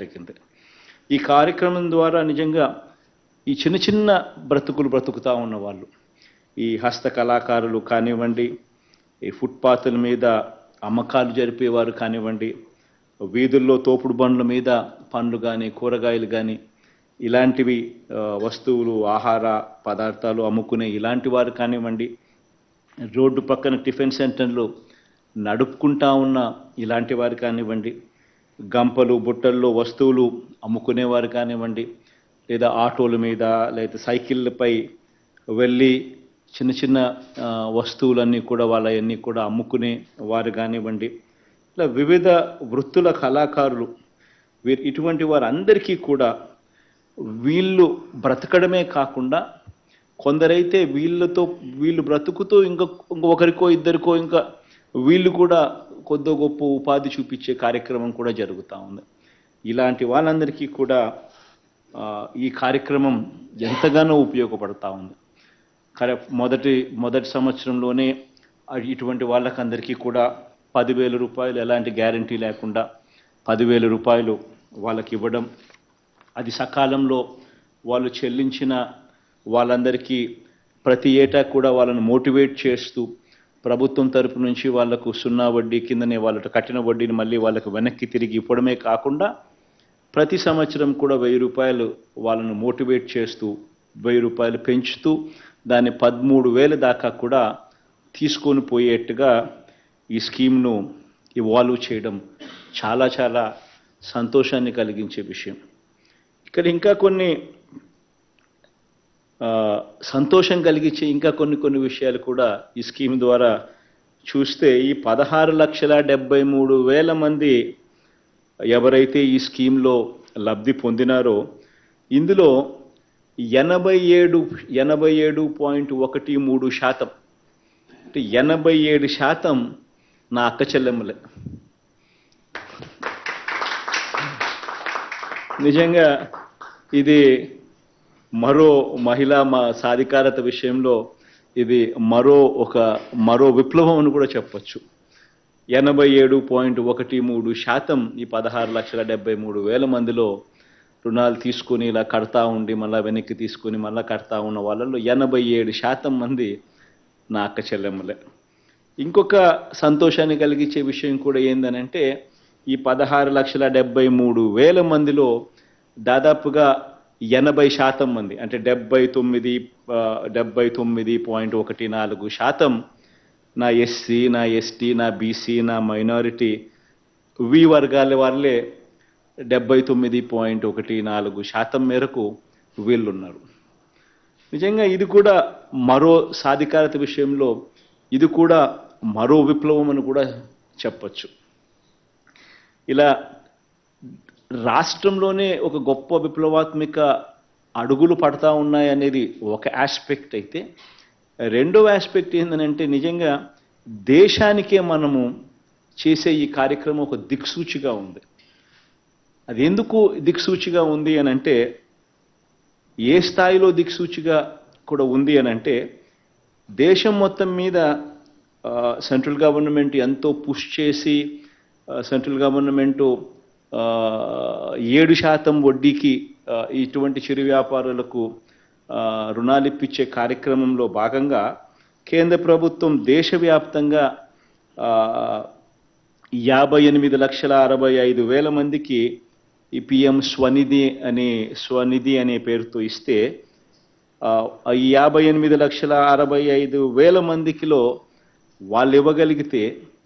జరిగింది ఈ కార్యక్రమం ద్వారా నిజంగా ఈ చిన్న చిన్న బ్రతుకులు బ్రతుకుతూ ఉన్నవాళ్ళు ఈ హస్త కళాకారులు కానివ్వండి ఈ ఫుట్పాత్ల మీద అమ్మకాలు జరిపేవారు కానివ్వండి వీధుల్లో తోపుడు బండ్ల మీద పండ్లు కానీ కూరగాయలు కానీ ఇలాంటివి వస్తువులు ఆహార పదార్థాలు అమ్ముకునే ఇలాంటి వారు కానివ్వండి రోడ్డు పక్కన టిఫిన్ సెంటర్లు నడుపుకుంటా ఉన్న ఇలాంటి వారు కానివ్వండి గంపలు బుట్టల్లో వస్తువులు అమ్ముకునేవారు కానివ్వండి లేదా ఆటోల మీద లేదా సైకిళ్ళపై వెళ్ళి చిన్న చిన్న వస్తువులన్నీ కూడా వాళ్ళవన్నీ కూడా అమ్ముకునే వారు కానివ్వండి. ఇలా వివిధ వృత్తుల కళాకారులు వీరు ఇటువంటి వారందరికీ కూడా వీళ్ళు బ్రతకడమే కాకుండా కొందరైతే వీళ్ళతో వీళ్ళు బ్రతుకుతూ ఇంకా ఒకరికో ఇద్దరికో ఇంకా వీళ్ళు కూడా కొద్ది గొప్ప ఉపాధి చూపించే కార్యక్రమం కూడా జరుగుతూ ఉంది. ఇలాంటి వాళ్ళందరికీ కూడా ఈ కార్యక్రమం ఎంతగానో ఉపయోగపడతా ఉంది. కరె మొదటి మొదటి సంవత్సరంలోనే ఇటువంటి వాళ్ళకందరికీ కూడా పదివేల రూపాయలు ఎలాంటి గ్యారంటీ లేకుండా పదివేల రూపాయలు వాళ్ళకి ఇవ్వడం అది సకాలంలో వాళ్ళు చెల్లించిన వాళ్ళందరికీ ప్రతి ఏటా కూడా వాళ్ళని మోటివేట్ చేస్తూ ప్రభుత్వం తరపు నుంచి వాళ్ళకు సున్నా వడ్డీ కిందనే వాళ్ళ కట్టిన వడ్డీని మళ్ళీ వాళ్ళకు వెనక్కి తిరిగి ఇవ్వడమే కాకుండా ప్రతి సంవత్సరం కూడా వెయ్యి రూపాయలు వాళ్ళను మోటివేట్ చేస్తూ వెయ్యి రూపాయలు పెంచుతూ దాన్ని పదమూడు వేల దాకా కూడా తీసుకొని పోయేట్టుగా ఈ స్కీమ్ను ఇవాల్వ్ చేయడం చాలా చాలా సంతోషాన్ని కలిగించే విషయం. ఇక్కడ ఇంకా కొన్ని సంతోషం కలిగించే ఇంకా కొన్ని కొన్ని విషయాలు కూడా ఈ స్కీమ్ ద్వారా చూస్తే ఈ పదహారు లక్షల డెబ్బై మూడు వేల మంది ఎవరైతే ఈ స్కీమ్లో లబ్ధి పొందినారో ఇందులో ఎనభై ఏడు ఎనభై ఏడు పాయింట్ ఒకటి మూడు శాతం అంటే ఎనభై ఏడు శాతం నా అక్క చెల్లెమ్మలే. నిజంగా ఇది మరో మహిళా మా సాధికారత విషయంలో ఇది మరో ఒక మరో విప్లవం అని కూడా చెప్పొచ్చు. ఎనభై ఏడు పాయింట్ ఒకటి మూడు శాతం ఈ పదహారు లక్షల డెబ్బై మూడు వేల మందిలో రుణాలు తీసుకుని ఇలా కడతా ఉండి మళ్ళీ వెనక్కి తీసుకుని మళ్ళీ కడతా ఉన్న వాళ్ళలో ఎనభై ఏడు శాతం మంది నా అక్క చెల్లెమ్మలే. ఇంకొక సంతోషాన్ని కలిగించే విషయం కూడా ఏందనంటే ఈ పదహారు లక్షల డెబ్బై మూడు వేల మందిలో దాదాపుగా ఎనభై శాతం మంది అంటే డెబ్బై తొమ్మిది డెబ్బై తొమ్మిది పాయింట్ ఒకటి నాలుగు శాతం నా ఎస్సీ నా ఎస్టీ నా బీసీ నా మైనారిటీ వి వర్గాల వాళ్ళే డెబ్బై తొమ్మిది పాయింట్ ఒకటి నాలుగు శాతం మేరకు వీళ్ళున్నారు. నిజంగా ఇది కూడా మరో సాధికారత విషయంలో ఇది కూడా మరో విప్లవం అని కూడా చెప్పచ్చు. ఇలా రాష్ట్రంలోనే ఒక గొప్ప విప్లవాత్మిక అడుగులు పడతా ఉన్నాయనేది ఒక ఆస్పెక్ట్ అయితే రెండవ ఆస్పెక్ట్ ఏంటంటే నిజంగా దేశానికే మనము చేసే ఈ కార్యక్రమం ఒక దిక్సూచిగా ఉంది. అది ఎందుకు దిక్సూచిగా ఉంది అని అంటే ఏ స్థాయిలో దిక్సూచిగా కూడా ఉంది అని అంటే దేశం మొత్తం మీద సెంట్రల్ గవర్నమెంట్ ఎంతో పుష్ చేసి సెంట్రల్ గవర్నమెంటు ఏడు శాతం వడ్డీకి ఇటువంటి చిరు వ్యాపారులకు ఆ, రుణాలు ఇప్పించే కార్యక్రమంలో భాగంగా కేంద్ర ప్రభుత్వం దేశవ్యాప్తంగా యాభై ఎనిమిది లక్షల అరవై ఐదు వేల మందికి ఈ పిఎం స్వనిధి అనే స్వనిధి అనే పేరుతో ఇస్తే ఈ యాభై ఎనిమిది లక్షల అరవై ఐదు వేల మందికిలో వాళ్ళు ఇవ్వగలిగితే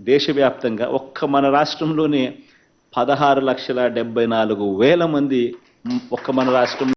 దేశవ్యాప్తంగా ఒక్క మన రాష్ట్రంలోనే పదహారు లక్షల డెబ్బై నాలుగు వేల మంది ఒక్క మన రాష్ట్రం